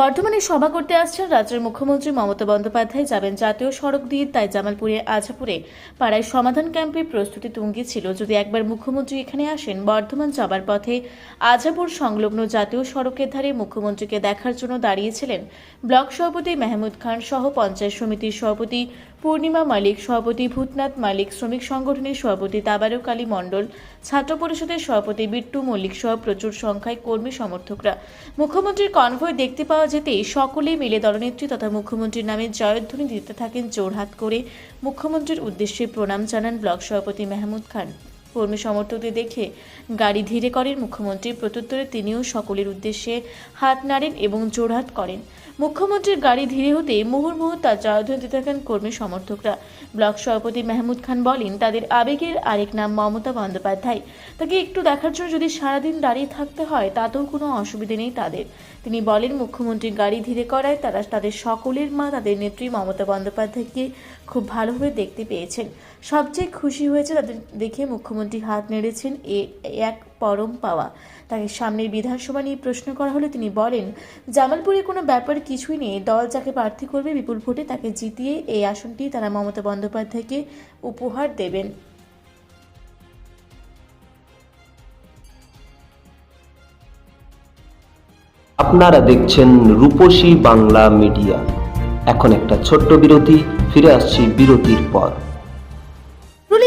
বর্ধমানে সভা করতে আসছেন রাজ্যের মুখ্যমন্ত্রী মমতা বন্দ্যোপাধ্যায়। যাবেন জাতীয় সড়ক দিয়ে, তাই জামালপুরে, আজাপুরে। পাড়ায় সমাধান ক্যাম্পে প্রস্তুতি তুঙ্গি ছিল। যদি একবার মুখ্যমন্ত্রী এখানে আসেন, বর্ধমান যাবার পথে আজাপুর সংলগ্ন জাতীয় সড়কের ধারে মুখ্যমন্ত্রীকে দেখার জন্য দাঁড়িয়েছিলেন ব্লক সভাপতি মেহমুদ খান সহ পঞ্চায়েত সমিতির সভাপতি পূর্ণিমা মালিক, সভাপতি ভূতনাথ মালিক, শ্রমিক সংগঠনের সভাপতি তাবারক আলী মণ্ডল, ছাত্র পরিষদের সভাপতি বিট্টু মল্লিক সহ প্রচুর সংখ্যায় কর্মী সমর্থকরা। মুখ্যমন্ত্রীর কনভয় দেখতে পাওয়া যেতেই সকলেই মিলে দলনেত্রী তথা মুখ্যমন্ত্রীর নামে জয়ধ্বনি দিতে থাকেন জোরহাত করে। মুখ্যমন্ত্রীর উদ্দেশ্যে প্রণাম জানান ব্লক সভাপতি মেহমুদ খান। কর্মী সমর্থকদের দেখে গাড়ি ধীরে করেন মুখ্যমন্ত্রী, প্রত্যুত্তরে তিনিও সকলের উদ্দেশ্যে হাত নাড়েন এবং জোরহাত করেন। মুখ্যমন্ত্রীর গাড়ি ধীরে হতে মুহুর্মুহু তার জয়ধ্বনি দিতে থাকেন কর্মী সমর্থকরা। ব্লক সভাপতি মেহমুদ খান বলেন, তাদের আবেগের আরেক নাম মমতা বন্দ্যোপাধ্যায়। তাকে একটু দেখার জন্য যদি সারাদিন দাঁড়িয়ে থাকতে হয়, তাতেও কোনো অসুবিধে নেই তাদের। তিনি বলেন, মুখ্যমন্ত্রীর গাড়ি ধীরে করায় তারা তাদের সকলের মা, তাদের নেত্রী মমতা বন্দ্যোপাধ্যায়কে খুব ভালোভাবে দেখতে পেয়েছেন। সবচেয়ে খুশি হয়েছে তাদের দেখে মুখ্যমন্ত্রী হাত নেড়েছেন এ, এক পরম পাওয়া। তাকে সামনের বিধানসভা নিয়ে প্রশ্ন করা হলে তিনি বলেন, জামালপুরে কোনো ব্যাপার কিছুই নেই। দল যাকে প্রার্থী করবে বিপুল ভোটে তাকে জিতিয়ে এই আসনটি তারা মমতা বন্দ্যোপাধ্যায়কে উপহার দেবেন। আপনারা দেখছেন রূপসী বাংলা মিডিয়া। এখন একটা ছোট্ট বিরতি, ফিরে আসছি বিরতির পর।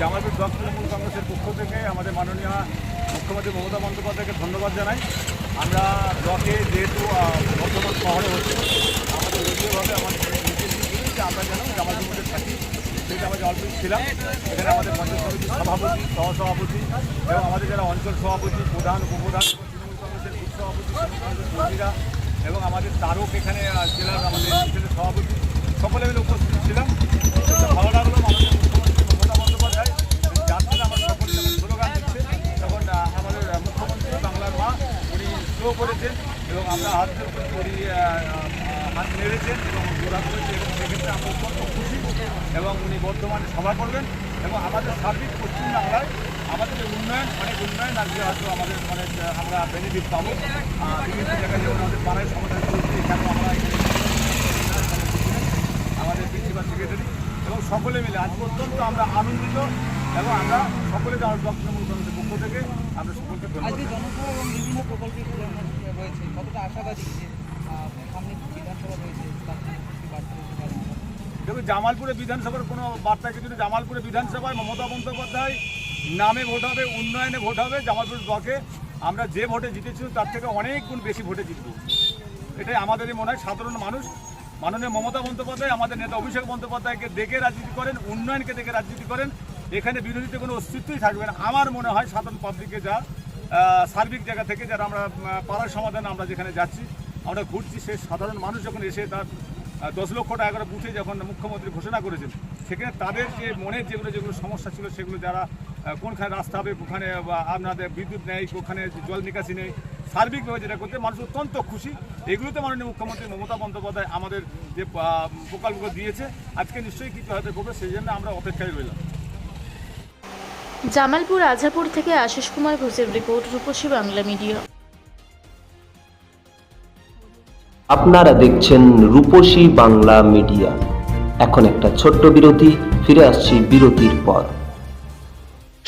জামালপুর ব্লক তৃণমূল কংগ্রেসের পক্ষ থেকে আমাদের মাননীয় মুখ্যমন্ত্রী মমতা বন্দ্যোপাধ্যায়কে ধন্যবাদ জানাই। আমরা ব্লকে যেহেতু আহ, বর্ধমান শহরে হচ্ছে আমাদের দলীয়ভাবে আমাদের যে আমরা যেন জামালপুর মধ্যে থাকি সেটা আমরা জলপুর ছিলাম এখানে আমাদের পঞ্চায়েত সমিতির সভাপতি সহসভাপতি এবং আমাদের যারা অঞ্চল সভাপতি প্রধান উপপ্রধান এবং তৃণমূল কংগ্রেসের সভাপতি কর্মীরা এবং আমাদের তারক এখানে জেলার আমাদের সভাপতি সকলে মিলে উপস্থিত ছিলাম। ভালো উনি করেছেন এবং আমরা হাত করে হাত নেড়েছেন এবং জোড়া করেছেন এবং সেক্ষেত্রে আমরা অত্যন্ত খুশি এবং উনি বর্তমানে সভা করবেন এবং আমাদের সার্বিক পশ্চিমবাংলায় আমাদের যে উন্নয়ন, অনেক উন্নয়ন আজকে হয়তো আমাদের অনেক আমরা বেনিফিট পাবো। বিভিন্ন জায়গায় যেমন আমাদের পাড়ায় সমাধান করছি, এখানেও আমরা আমাদের প্রিন্সিপাল সেক্রেটারি এবং সকলে মিলে আজ পর্যন্ত আমরা আনন্দিত এবং আমরা সকলে ব্লক তৃণমূল কংগ্রেসের পক্ষ থেকে আমরা সকলকে আজকে জনসভা এবং বিভিন্ন প্রকল্পের রয়েছে কতটা আশাবাদী যে সামনে বিধানসভা রয়েছে দেখুন জামালপুরে বিধানসভার কোনো বার্তা কিছু জামালপুরে বিধানসভায় মমতা বন্দ্যোপাধ্যায় নামে ভোট হবে উন্নয়নে ভোট হবে জামালপুর ব্লকে আমরা যে ভোটে জিতেছি তার থেকে অনেক গুণ বেশি ভোটে জিতব। এটাই আমাদেরই মনে হয় সাধারণ মানুষ। মাননীয় মমতা বন্দ্যোপাধ্যায় আমাদের নেতা অভিষেক বন্দ্যোপাধ্যায়কে দেখে রাজনীতি করেন উন্নয়নকে দেখে রাজনীতি করেন। এখানে বিরোধীতে কোনো অস্তিত্বই থাকবে না। আমার মনে হয় সাধারণ পাবলিকে যা সার্বিক জায়গা থেকে যারা আমরা পাড়ার সমাধান আমরা যেখানে যাচ্ছি, আমরা ঘুরছি, সে সাধারণ মানুষ যখন এসে তার দশ লক্ষ টাকা করে যখন মুখ্যমন্ত্রী ঘোষণা করেছেন, সেখানে তাদের যে মনের যেগুলো যেগুলো সমস্যা ছিল, সেগুলো যারা কোনখানে রাস্তা হবে কোখানে বা আপনাদের বিদ্যুৎ নেই কোখানে জল নিকাশি নেই, সার্বিকভাবে যেটা করতে মানুষ অত্যন্ত খুশি। এগুলোতে মাননীয় মুখ্যমন্ত্রী মমতা বন্দ্যোপাধ্যায় আমাদের যে প্রকল্পগুলো দিয়েছে, আজকে নিশ্চয়ই কিছু হয়তো করবে, সেই জন্য আমরা অপেক্ষায় রইলাম। জামালপুর আজাপুর থেকে আশিস কুমার ঘোষের রিপোর্ট রূপসী বাংলা মিডিয়া। আপনারা দেখছেন রূপসী বাংলা মিডিয়া। এখন একটা ছোট্ট বিরতি, ফিরে আসছি বিরতির পর।